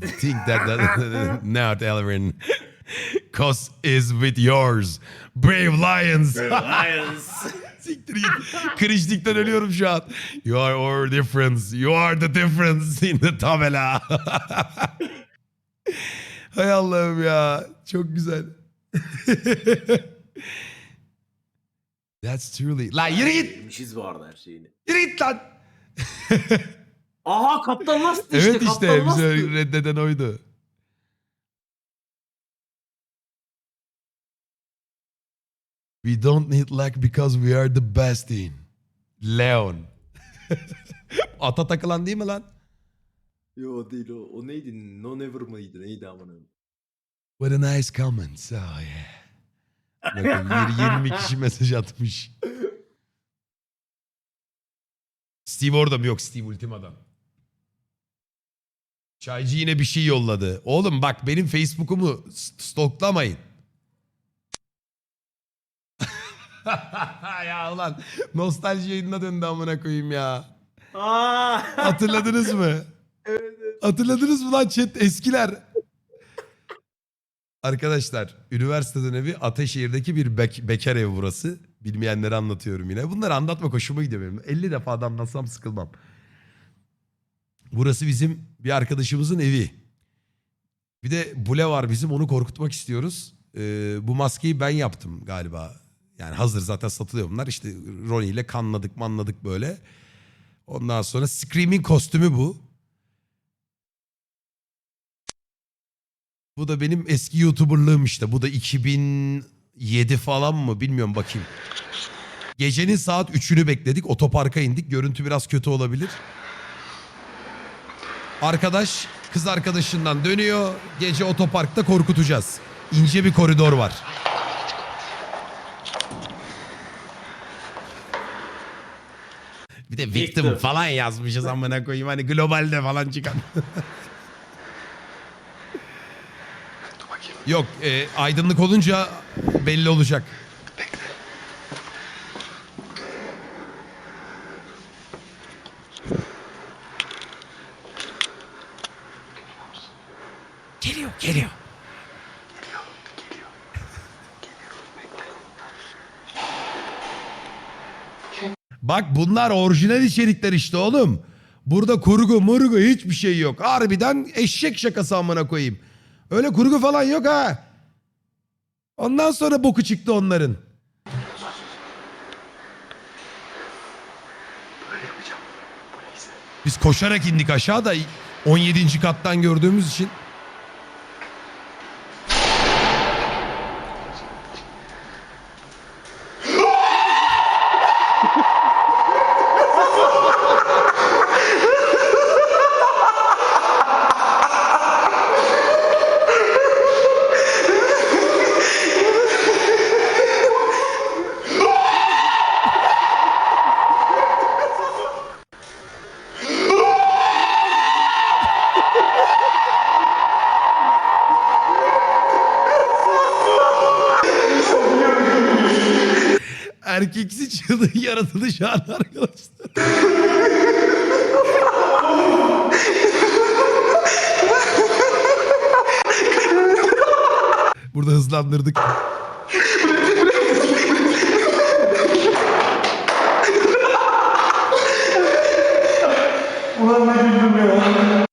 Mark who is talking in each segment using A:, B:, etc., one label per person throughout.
A: think that, that not Ellerin. Cause is with yours. Brave Lions.
B: Lions.
A: Siktir git. Cringe'likten ölüyorum şu an. You are our difference. You are the difference in the tabela. Hay Allah'ım ya. Çok güzel. That's truly. Lan yürü git.
B: Yemişiz bu arada her şeyini.
A: Yürü git lan.
B: Aha Kaptan Last'tı işte.
A: evet işte
B: Kaptan
A: bize
B: Last'tı.
A: reddeden oydu. We don't need luck because we are the best in. Leon. Ata takılan değil mi lan?
B: Yo değil o. O neydi? No Never mıydı? Neydi amına?
A: What a nice comment. Oh yeah. Bakın yir- 20 kişi mesaj atmış. Steve orada mı? Yok Steve Ultima'dan. Çaycı yine bir şey yolladı. Oğlum bak benim Facebook'umu st- stoklamayın. ya ulan nostalji yayınına döndü amına koyayım ya.
B: Aa!
A: Hatırladınız mı?
B: evet, evet.
A: Hatırladınız mı lan chat eskiler? Arkadaşlar üniversiteden evi Ateşehir'deki bir bek- bekar evi burası. Bilmeyenlere anlatıyorum yine. Bunları anlatmak hoşuma gidiyor benim. 50 defa da anlatsam sıkılmam. Burası bizim bir arkadaşımızın evi. Bir de bule var bizim onu korkutmak istiyoruz. Ee, bu maskeyi ben yaptım galiba. Yani hazır zaten satılıyor bunlar. İşte Ronnie ile kanladık manladık böyle. Ondan sonra Scream'in kostümü bu. Bu da benim eski YouTuber'lığım işte. Bu da 2007 falan mı bilmiyorum bakayım. Gecenin saat 3'ünü bekledik. Otoparka indik. Görüntü biraz kötü olabilir. Arkadaş kız arkadaşından dönüyor. Gece otoparkta korkutacağız. İnce bir koridor var. Bir de victim,
B: Victim.
A: falan yazmışız amına koyayım. Hani globalde falan çıkan. Yok e, aydınlık olunca belli olacak. Geliyor, geliyor. Bak bunlar orijinal içerikler işte oğlum. Burada kurgu murgu hiçbir şey yok. Harbiden eşek şakası amına koyayım. Öyle kurgu falan yok ha. Ondan sonra boku çıktı onların. Biz koşarak indik aşağıda 17. kattan gördüğümüz için. Erkeksi çığlığı yaratılış anı arkadaşlar. Burada hızlandırdık.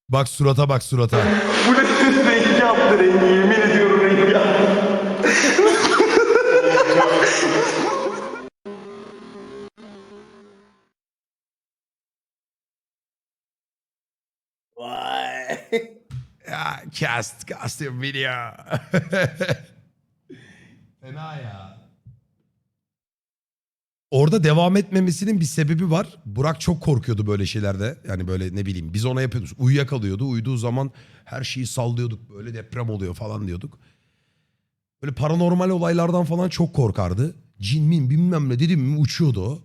A: Bak surata bak surata.
C: Bu ne rengi yaptı rengi yemin ediyorum rengi yaptı.
B: Vay.
A: Ya cast, custom video. Fena ya. Orada devam etmemesinin bir sebebi var. Burak çok korkuyordu böyle şeylerde. Yani böyle ne bileyim biz ona yapıyorduk. Uyuyakalıyordu. Uyuduğu zaman her şeyi sallıyorduk. Böyle deprem oluyor falan diyorduk. Böyle paranormal olaylardan falan çok korkardı. Cin min bilmem ne dedim mi uçuyordu o.